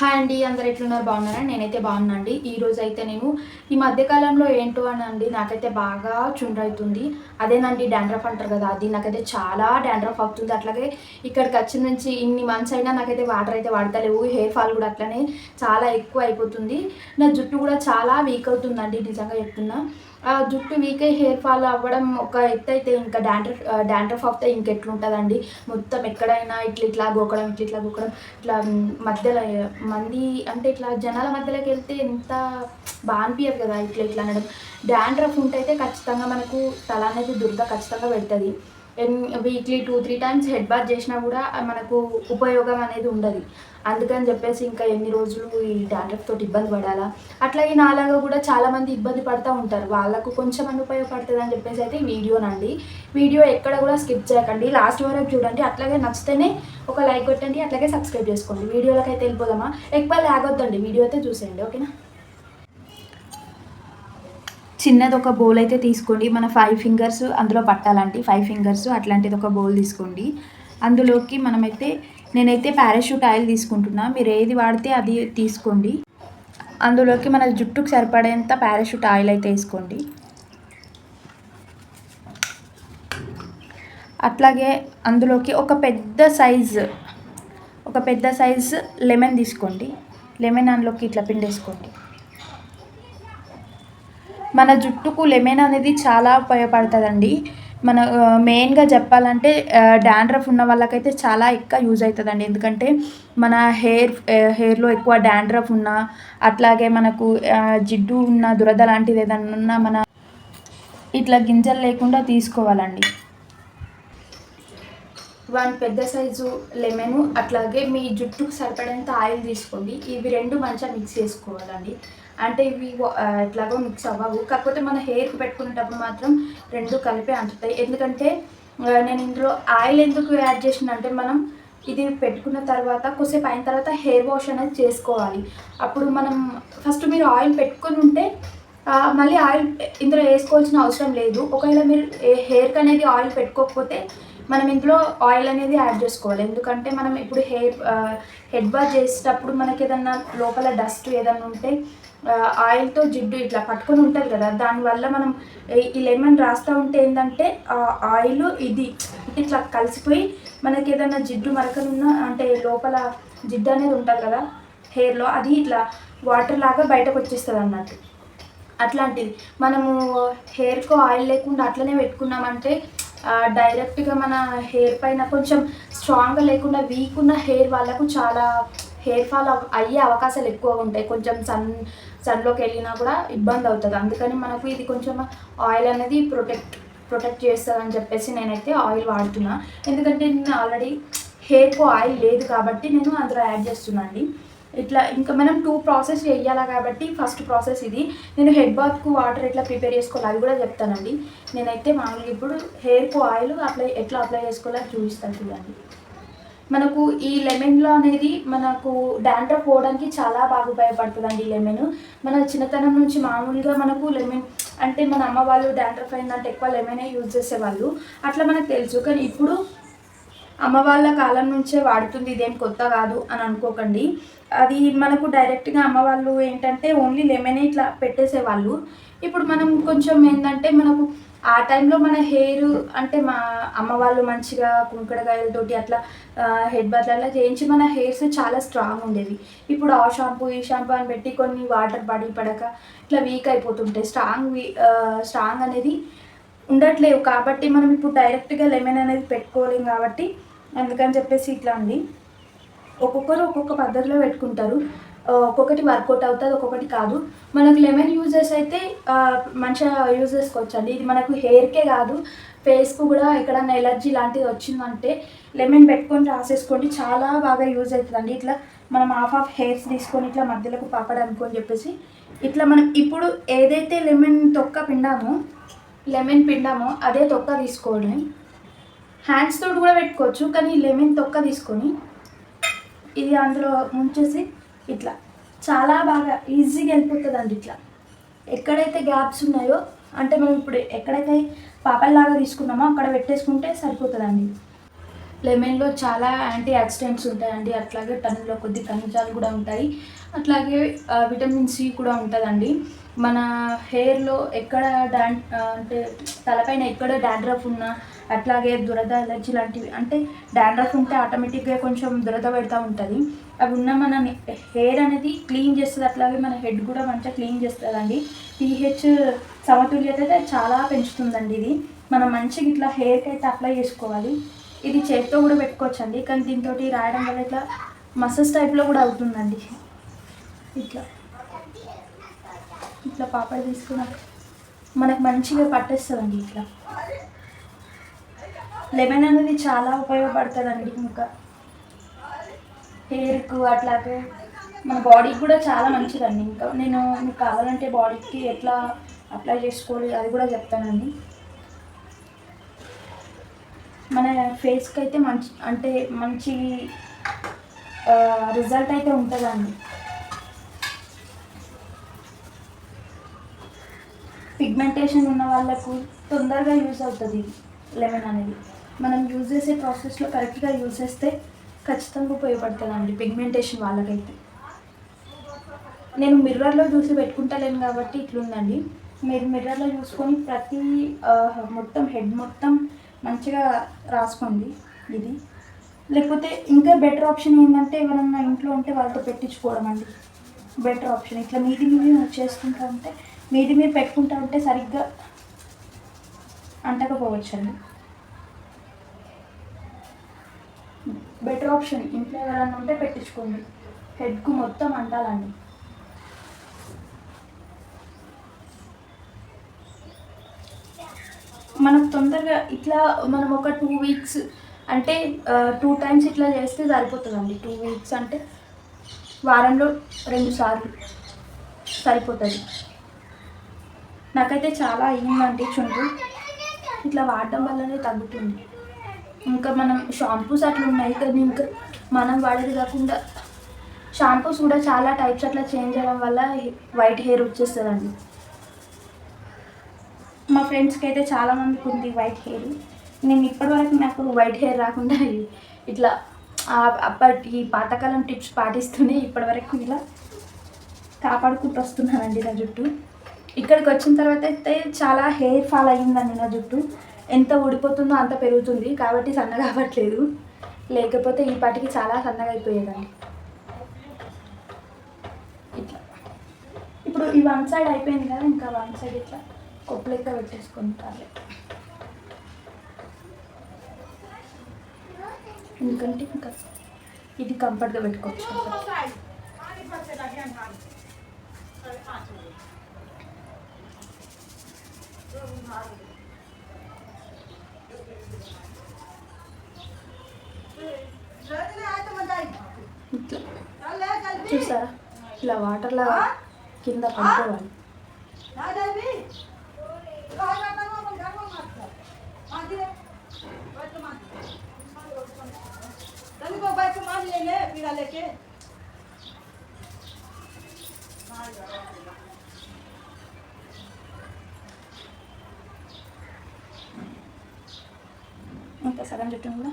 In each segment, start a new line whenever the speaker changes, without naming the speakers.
Hi అండి అందరు ఎట్లున్నారు? బాగున్నారా? నేనైతే బాగున్నా అండి ఈ రోజు అయితే నేను ఈ మధ్యకాలంలో ఏంటో అని అండి నాకైతే బాగా చుండ్ర అవుతుంది అదేనండి డాండ్రఫ్ అంటారు కదా అది నాకైతే చాలా డాండ్రఫ్ అవుతుంది. అట్లాగే ఇక్కడికి వచ్చిన నుంచి ఇన్ని మంత్స్ అయినా నాకైతే వాటర్ అయితే వాడతలేవు. హెయిర్ ఫాల్ కూడా అట్లనే చాలా ఎక్కువ అయిపోతుంది. నా జుట్టు కూడా చాలా వీక్ అవుతుందండి నిజంగా చెప్తున్నా. జుట్టు వీక్ అయ్యి హెయిర్ ఫాల్ అవ్వడం ఒక ఎత్తు అయితే ఇంకా డాండ్రఫ్ డాండ్రఫ్ అవుతే ఇంకెట్లుంటుందండి. మొత్తం ఎక్కడైనా ఇట్లా ఇట్లా గోకడం ఇట్లా ఇట్లా గోకడం ఇట్లా మధ్యలో మంది అంటే ఇట్లా జనాల మధ్యలోకి వెళ్తే ఎంత బాగా అనిపించదు కదా ఇట్లా ఇట్లా అనడం. డాండ్రఫ్ ఉంటే అయితే ఖచ్చితంగా మనకు తల అనేది దురద ఖచ్చితంగా పెడుతుంది. Weekly two three times head bath చేసినా కూడా మనకు ఉపయోగం అనేది ఉండదు. అందుకని చెప్పేసి ఇంకా ఎన్ని రోజులు ఈ డాండ్రఫ్ తోటి ఇబ్బంది పడాలా? అట్లాగే నాలాగా కూడా చాలామంది ఇబ్బంది పడుతూ ఉంటారు. వాళ్ళకు కొంచెం అని ఉపయోగపడుతుంది అని చెప్పేసి అయితే ఈ వీడియోనండి. వీడియో ఎక్కడ కూడా స్కిప్ చేయకండి. లాస్ట్ వరకు చూడండి. అట్లాగే నచ్చితేనే ఒక లైక్ కొట్టండి. అట్లాగే సబ్స్క్రైబ్ చేసుకోండి. వీడియోలకైతే వెళ్ళిపోదామా? ఎక్కువ లాగొద్దండి. వీడియో అయితే చూసేయండి. ఓకేనా? చిన్నది ఒక బౌల్ అయితే తీసుకోండి. మన ఫైవ్ ఫింగర్స్ అందులో పట్టాలంటే ఫైవ్ ఫింగర్స్ అట్లాంటిది ఒక బౌల్ తీసుకోండి. అందులోకి మనమైతే నేనైతే పారాషూట్ ఆయిల్ తీసుకుంటున్నా. మీరు ఏది వాడితే అది తీసుకోండి. అందులోకి మన జుట్టుకు సరిపడేంత పారాషూట్ ఆయిల్ అయితే వేసుకోండి. అట్లాగే అందులోకి ఒక పెద్ద సైజ్ ఒక పెద్ద సైజ్ లెమన్ తీసుకోండి. లెమన్ అందులోకి ఇట్లా పిండేసుకోండి. మన జుట్టుకు లెమన్ అనేది చాలా ఉపయోగపడుతుందండి. మన మెయిన్గా చెప్పాలంటే డాండ్రఫ్ ఉన్న వాళ్ళకైతే చాలా ఎక్కువ యూజ్ అవుతుందండి ఎందుకంటే మన హెయిర్ హెయిర్లో ఎక్కువ డాండ్రఫ్ ఉన్నా అట్లాగే మనకు జిడ్డు ఉన్న దురద లాంటిది ఏదన్నా ఉన్నా మన ఇట్లా గింజలు లేకుండా తీసుకోవాలండి. వన్ పెద్ద సైజు లెమన్ అట్లాగే మీ జుట్టుకు సరిపడేంత ఆయిల్ తీసుకోండి. ఇవి రెండు మంచిగా మిక్స్ చేసుకోవాలండి. అంటే ఇవి ఎట్లాగో మిక్స్ అవ్వవు. కాకపోతే మన హెయిర్కి పెట్టుకునేటప్పుడు మాత్రం రెండు కలిపే అంటుతాయి. ఎందుకంటే నేను ఇందులో ఆయిల్ ఎందుకు యాడ్ చేసిన అంటే మనం ఇది పెట్టుకున్న తర్వాత కొద్దిసేపు అయిన తర్వాత హెయిర్ వాష్ అనేది చేసుకోవాలి. అప్పుడు మనం ఫస్ట్ మీరు ఆయిల్ పెట్టుకుని ఉంటే మళ్ళీ ఆయిల్ ఇందులో వేసుకోవాల్సిన అవసరం లేదు. ఒకవేళ మీరు హెయిర్కి అనేది ఆయిల్ పెట్టుకోకపోతే మనం ఇందులో ఆయిల్ అనేది యాడ్ చేసుకోవాలి. ఎందుకంటే మనం ఇప్పుడు హెయిర్ హెడ్ బాత్ చేసేటప్పుడు మనకి ఏదన్నా లోపల డస్ట్ ఏదన్నా ఉంటే ఆయిల్తో జిడ్డు ఇట్లా పట్టుకొని ఉంటుంది కదా దానివల్ల మనం ఈ- లెమన్ రాస్తూ ఉంటే ఏంటంటే ఆ ఆయిల్ ఇది ఇట్లా కలిసిపోయి మనకి ఏదన్నా జిడ్డు మరకలున్నా అంటే లోపల జిడ్డు అనేది ఉంటుంది కదా హెయిర్లో అది ఇట్లా వాటర్ లాగా బయటకు వచ్చేస్తుంది అన్నట్టు. అట్లాంటిది. మనము హెయిర్కు ఆయిల్ లేకుండా అట్లనే పెట్టుకున్నామంటే డైరెక్ట్గా మన హెయిర్ పైన కొంచెం స్ట్రాంగ్గా లేకుండా వీక్ ఉన్న హెయిర్ వాళ్ళకు చాలా హెయిర్ ఫాల్ అయ్యే అవకాశాలు ఎక్కువ ఉంటాయి. కొంచెం సన్ సన్లోకి వెళ్ళినా కూడా ఇబ్బంది అవుతుంది. అందుకని మనకు ఇది కొంచెం ఆయిల్ అనేది ప్రొటెక్ట్ ప్రొటెక్ట్ చేస్తుంది అని చెప్పేసి నేనైతే ఆయిల్ వాడుతున్నా. ఎందుకంటే నేను ఆల్రెడీ హెయిర్కు ఆయిల్ లేదు కాబట్టి నేను అందులో యాడ్ చేస్తున్నా అండి. ఇట్లా ఇంకా మనం టూ ప్రాసెస్ చేయాలి కాబట్టి ఫస్ట్ ప్రాసెస్ ఇది. నేను హెడ్ బాత్కు వాటర్ ఎట్లా ప్రిపేర్ చేసుకోవాలి అది కూడా చెప్తానండి. నేనైతే మామూలుగా ఇప్పుడు హెయిర్కు ఆయిల్ అప్లై ఎట్లా అప్లై చేసుకోవాలో చూపిస్తాను చూడండి. మనకు ఈ లెమన్లో అనేది మనకు డాండ్రఫ్ పోవడానికి చాలా బాగా ఉపయోగపడుతుందండి ఈ లెమన్ మన చిన్నతనం నుంచి మామూలుగా మనకు లెమన్ అంటే మన అమ్మ వాళ్ళు డాండ్రఫ్ అయిందంటే ఎక్కువ లెమనే యూజ్ చేసేవాళ్ళు. అట్లా మనకు తెలుసు. కానీ ఇప్పుడు అమ్మ వాళ్ళ కాలం నుంచే వాడుతుంది ఇదేం కొత్త కాదు అని అనుకోకండి. అది మనకు డైరెక్ట్గా అమ్మ వాళ్ళు ఏంటంటే ఓన్లీ లెమనే ఇట్లా పెట్టేసేవాళ్ళు. ఇప్పుడు మనం కొంచెం ఏంటంటే మనకు ఆ టైంలో మన హెయిర్ అంటే మా అమ్మ వాళ్ళు మంచిగా కుంకడకాయలతోటి అట్లా హెడ్ బాత్ చేయించి మన హెయిర్స్ చాలా స్ట్రాంగ్ ఉండేవి. ఇప్పుడు ఆ షాంపూ ఈ షాంపూ అని పెట్టి కొన్ని వాటర్ పడి పడక ఇట్లా వీక్ అయిపోతుంటాయి స్ట్రాంగ్ స్ట్రాంగ్ అనేది ఉండట్లేవు. కాబట్టి మనం ఇప్పుడు డైరెక్ట్గా లెమన్ అనేది పెట్టుకోలేం కాబట్టి అందుకని చెప్పేసి ఇట్లా అండి. ఒక్కొక్కరు ఒక్కొక్క పద్ధతిలో పెట్టుకుంటారు. ఒక్కొక్కటి వర్కౌట్ అవుతుంది ఒక్కొక్కటి కాదు. మనకు లెమన్ యూజెస్ అయితే మంచిగా యూజ్ చేసుకోవచ్చు అండి ఇది మనకు హెయిర్కే కాదు. ఫేస్కు కూడా ఎక్కడన్నా ఎలర్జీ లాంటిది వచ్చిందంటే లెమన్ పెట్టుకొని రాసేసుకోండి. చాలా బాగా యూజ్ అవుతుందండి. ఇట్లా మనం హాఫ్ ఆఫ్ హెయిర్స్ తీసుకొని ఇట్లా మధ్యలోకి పాపడానికి అని చెప్పేసి ఇట్లా మనం ఇప్పుడు ఏదైతే లెమన్ తొక్క పిండామో లెమన్ పిండామో అదే తొక్క తీసుకోండి. హ్యాండ్స్ తోటి కూడా పెట్టుకోవచ్చు కానీ లెమన్ తొక్క తీసుకొని ఇది అందులో ముంచేసి ఇట్లా. చాలా బాగా ఈజీగా వెళ్ళిపోతుందండి ఇట్లా. ఎక్కడైతే గ్యాప్స్ ఉన్నాయో అంటే మనం ఇప్పుడు ఎక్కడైతే పాపల్లాగా తీసుకున్నామో అక్కడ పెట్టేసుకుంటే సరిపోతుందండి. లెమన్లో చాలా యాంటీ ఆక్సిడెంట్స్ ఉంటాయండి. అట్లాగే టన్నులో కొద్ది ఖనిజాలు కూడా ఉంటాయి. అట్లాగే విటమిన్ సి కూడా ఉంటుందండి. మన హెయిర్లో ఎక్కడ డాన్ అంటే తలపైన ఎక్కడ డాండ్రఫ్ ఉన్నా అట్లాగే దురద ఎలర్జీ లాంటివి అంటే డాండ్రఫ్ ఉంటే ఆటోమేటిక్గా కొంచెం దురద పెడతా ఉంటుంది. అవి ఉన్న మన హెయిర్ అనేది క్లీన్ చేస్తుంది అట్లాగే మన హెడ్ కూడా మంచిగా క్లీన్ చేస్తుందండి. పిహెచ్ సమతుల్యత అయితే చాలా పెంచుతుందండి ఇది. మనం మంచిగా ఇట్లా హెయిర్కి అయితే అప్లై చేసుకోవాలి. ఇది చేతితో కూడా పెట్టుకోవచ్చండి కానీ దీంతో రాయడం వల్ల ఇట్లా మసస్ టైప్లో కూడా అవుతుందండి. ఇట్లా. ఇట్లా పాపడ తీసుకున్నాక మనకు మంచిగా పట్టేస్తుందండి ఇట్లా. లెమన్ అనేది చాలా ఉపయోగపడుతుందండి ఇంకా. హెయిర్కు అట్లాగే మన బాడీకి కూడా చాలా మంచిదండి ఇంకా. నేను మీకు కావాలంటే బాడీకి ఎట్లా అప్లై చేసుకోవాలి అది కూడా చెప్తానండి. మన ఫేస్కి అయితే మంచి అంటే మంచి రిజల్ట్ అయితే ఉంటుందండి. పిగ్మెంటేషన్ ఉన్న వాళ్ళకు తొందరగా యూజ్ అవుతుంది లెమన్ అనేది. మనం యూజ్ చేసే ప్రాసెస్లో కరెక్ట్గా యూజ్ చేస్తే ఖచ్చితంగా ఉపయోగపడుతుందండి పిగ్మెంటేషన్ వాళ్ళకైతే. నేను మిర్రర్లో చూసి పెట్టుకుంటలేను కాబట్టి ఇట్లుందండి. మీరు మిర్రర్లో చూసుకొని ప్రతి మొత్తం హెడ్ మొత్తం మంచిగా రాసుకోండి ఇది. లేకపోతే ఇంకా బెటర్ ఆప్షన్ ఏంటంటే ఎవరన్నా ఇంట్లో ఉంటే వాళ్ళతో పెట్టించుకోవడం అండి. బెటర్ ఆప్షన్ ఇట్లా మీది మీది చేసుకుంటా ఉంటే మీది మీరు పెట్టుకుంటా ఉంటే సరిగ్గా అంటకపోవచ్చు అండి బెటర్ ఆప్షన్ ఇంట్లో ఎవరన్నా ఉంటే పెట్టించుకోండి. హెడ్కు మొత్తం అంటాలండి. మనకు తొందరగా ఇట్లా మనం ఒక టూ వీక్స్ అంటే టూ టైమ్స్ ఇట్లా చేస్తే సరిపోతుందండి. టూ వీక్స్ అంటే వారంలో రెండు సార్లు సరిపోతుంది. నాకైతే చాలా అయ్యిందండి చుండ్రు. ఇట్లా వాడడం వల్లనే తగ్గుతుంది. ఇంకా మనం షాంపూస్ అట్లా ఉన్నాయి కానీ ఇంకా మనం వాడేది కాకుండా షాంపూస్ కూడా చాలా టైప్స్ అట్లా చేంజ్ అవ్వడం వల్ల వైట్ హెయిర్ వచ్చేస్తుందండి. మా ఫ్రెండ్స్కి అయితే చాలామందికి ఉంది వైట్ హెయిర్ నేను ఇప్పటివరకు నాకు వైట్ హెయిర్ రాకుండా ఇట్లా అప్పటి పాతకాలం టిప్స్ పాటిస్తూనే ఇప్పటివరకు ఇలా కాపాడుకుంటూ వస్తున్నానండి నా జుట్టు. ఇక్కడికి వచ్చిన తర్వాత అయితే చాలా హెయిర్ ఫాల్ అయ్యిందండి నా జుట్టు. ఎంత ఊడిపోతుందో అంత పెరుగుతుంది. కాబట్టి సన్నగా అవ్వట్లేదు. లేకపోతే ఈ పాటికి చాలా సన్నగా అయిపోయేదండి ఇట్లా. ఇప్పుడు ఈ వన్ సైడ్ అయిపోయింది కదా ఇంకా వన్ సైడ్ ఇట్లా కొప్పు లెక్క పెట్టేసుకుంటారు. ఎందుకంటే ఇంకా ఇది కంఫర్ట్గా పెట్టుకోవచ్చు. ఇట్లా చూసారా? ఇలా వాటర్లా కింద పడుకోవాలి
लेके
ఇంకా సగం చుట్టూ కూడా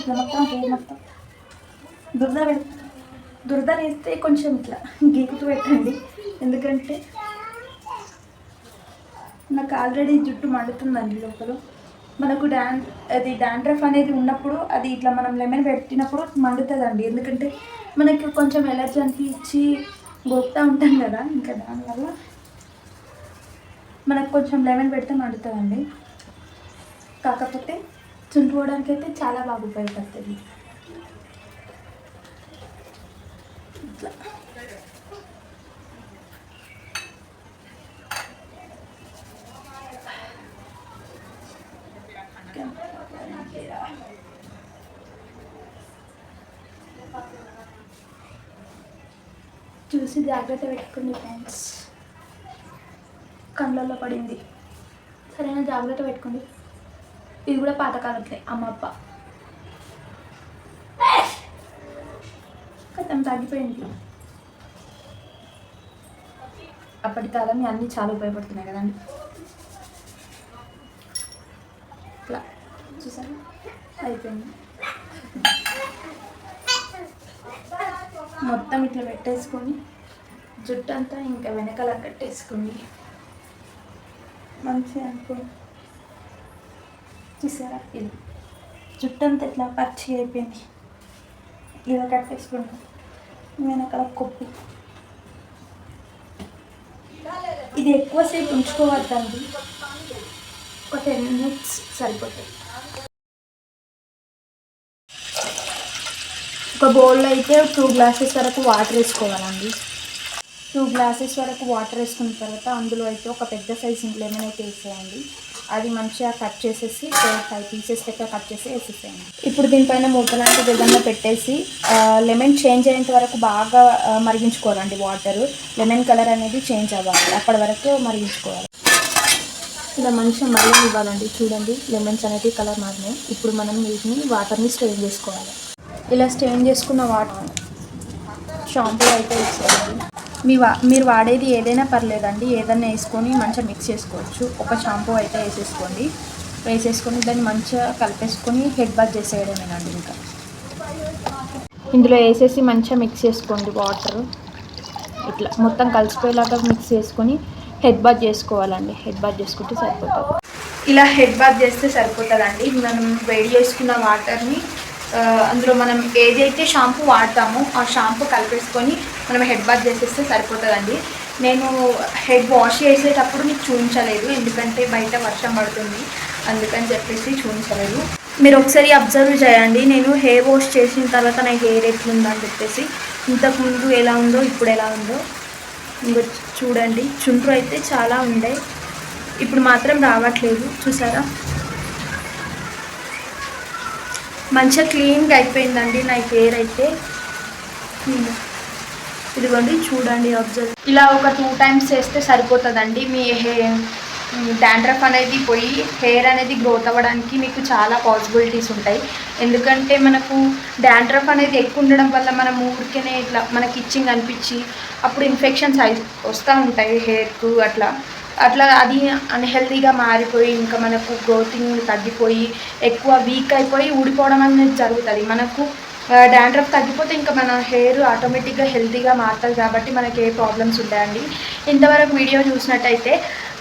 ఇట్లా మొత్తం పువ్వు మొత్తం దురద దురద వేస్తే కొంచెం ఇట్లా గీకుతూ పెట్టండి. ఎందుకంటే నాకు ఆల్రెడీ జుట్టు మండుతుందండి లోపల. మనకు డాన్ అది డాండ్రఫ్ అనేది ఉన్నప్పుడు అది ఇట్లా మనం లెమన్ పెట్టినప్పుడు మండుతుందండి. ఎందుకంటే మనకి కొంచెం ఎలర్జీ అనిపించి గోపుతా ఉంటాం కదా. ఇంకా దానివల్ల మనకు కొంచెం లెమన్ పెడితే మండుతుందండి. కాకపోతే చుంటుకోవడానికి అయితే చాలా బాగా ఉపయోగపడుతుంది. ఇట్లా చూసి జాగ్రత్త పెట్టుకోండి ఫ్రెండ్స్. కళ్ళల్లో పడింది. సరైన? జాగ్రత్త పెట్టుకోండి. ఇది కూడా పాతకాలట్లే అమ్మప్ప కథం తగ్గిపోయింది. అప్పటి కాలం అన్నీ చాలా ఉపయోగపడుతున్నాయి కదండి. ఇట్లా చూసారా? అయిపోయింది. మొత్తం ఇట్లా పెట్టేసుకొని జుట్టు అంతా ఇంకా వెనకాల కట్టేసుకుని మంచిగా అనుకో చూసారా ఇది? జుట్టు అంతా ఇట్లా పచ్చి అయిపోయింది. ఇలా కట్టేసుకుంటాం వెనకాల కొప్పు. ఇది ఎక్కువసేపు ఉంచుకోవద్దండి. ఒక టెన్ మినిట్స్ సరిపోతాయి. ఒక బౌల్లో అయితే టూ గ్లాసెస్ వరకు వాటర్ వేసుకోవాలండి. టూ గ్లాసెస్ వరకు వాటర్ వేసుకున్న తర్వాత అందులో అయితే ఒక పెద్ద సైజు లెమన్ అయితే వేసేయండి. అది మంచిగా కట్ చేసేసి ఫోర్ ఫైవ్ పీసెస్ లెక్క కట్ చేసి వేసేసేయండి. ఇప్పుడు దీనిపైన మూత విధంగా పెట్టేసి లెమన్ చేంజ్ అయ్యేంత వరకు బాగా మరిగించుకోవాలండి వాటర్ లెమన్ కలర్ అనేది చేంజ్ అవ్వాలి. అప్పటి వరకు మరిగించుకోవాలి. ఇలా మంచిగా మళ్ళీ ఇవ్వాలండి. చూడండి లెమన్స్ అనేది కలర్ మారినాయి. ఇప్పుడు మనం వీటిని వాటర్ని స్ట్రెయిన్ చేసుకోవాలి. ఇలా స్ట్రెయిన్ చేసుకున్న వాటర్ షాంపూ అయితే ఇచ్చేయాలి మీ వా మీరు వాడేది ఏదైనా పర్లేదండి. ఏదైనా వేసుకొని మంచిగా మిక్స్ చేసుకోవచ్చు. ఒక షాంపూ అయితే వేసేసుకోండి. వేసేసుకొని దాన్ని మంచిగా కలిపేసుకొని హెడ్ బాత్ చేసేయడమేనండి ఇంకా. ఇందులో వేసేసి మంచిగా మిక్స్ చేసుకోండి వాటర్ ఇట్లా మొత్తం కలిసిపోయేలాగా మిక్స్ చేసుకొని హెడ్ బాత్ చేసుకోవాలండి. హెడ్ బాత్ చేసుకుంటే సరిపోతుంది. ఇలా హెడ్ బాత్ చేస్తే సరిపోతుందండి. మనం వేడి చేసుకున్న వాటర్ని అందులో మనం ఏదైతే షాంపూ వాడతామో ఆ షాంపూ కలిపేసుకొని మనం హెడ్ బాత్ చేసేస్తే సరిపోతుందండి. నేను హెడ్ వాష్ చేసేటప్పుడు మీకు చూపించలేదు ఎందుకంటే బయట వర్షం పడుతుంది. అందుకని చెప్పేసి చూపించలేదు. మీరు ఒకసారి అబ్జర్వ్ చేయండి. నేను హెయిర్ వాష్ చేసిన తర్వాత నా హెయిర్ ఎట్లుందని చెప్పేసి ఇంతకుముందు ఎలా ఉందో ఇప్పుడు ఎలా ఉందో ఇంకో చూడండి. చుండ్రు అయితే చాలా ఉండే. ఇప్పుడు మాత్రం రావట్లేదు. చూసారా? మంచిగా క్లీన్గా అయిపోయిందండి నా హెయిర్ అయితే. ఇదిగో. ఇదిగోండి చూడండి అబ్జర్వ్ ఇలా ఒక టూ టైమ్స్ చేస్తే సరిపోతుందండి. మీ హెయిర్ డాండ్రఫ్ అనేది పోయి హెయిర్ అనేది గ్రోత్ అవ్వడానికి మీకు చాలా పాసిబిలిటీస్ ఉంటాయి. ఎందుకంటే మనకు డాండ్రఫ్ అనేది ఎక్కువ ఉండడం వల్ల మనం ఊరికేనే ఇట్లా మనకి ఇచ్చింగ్ అనిపించి అప్పుడు ఇన్ఫెక్షన్స్ అయి వస్తూ ఉంటాయి హెయిర్కు అట్లా. అట్లా అది అన్హెల్దీగా మారిపోయి ఇంకా మనకు గ్రోతింగ్ తగ్గిపోయి ఎక్కువ వీక్ అయిపోయి ఊడిపోవడం అనేది జరుగుతుంది. మనకు డాండ్రఫ్ తగ్గిపోతే ఇంకా మన హెయిర్ ఆటోమేటిక్గా హెల్తీగా మారుతుంది కాబట్టి మనకి ఏ ప్రాబ్లమ్స్ ఉంటాయండి ఇంతవరకు వీడియో చూసినట్టయితే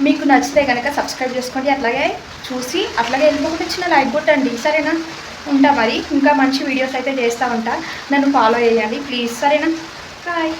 మీకు నచ్చితే కనుక సబ్స్క్రైబ్ చేసుకోండి. అట్లాగే చూసి అట్లాగే వెళ్ళిపోకుండా చిన్న లైక్ కొట్టండి. సరేనా? ఉంటా మరి. ఇంకా మంచి వీడియోస్ అయితే చేస్తూ ఉంటా. నన్ను ఫాలో చేయండి. ప్లీజ్ సరేనా? బాయ్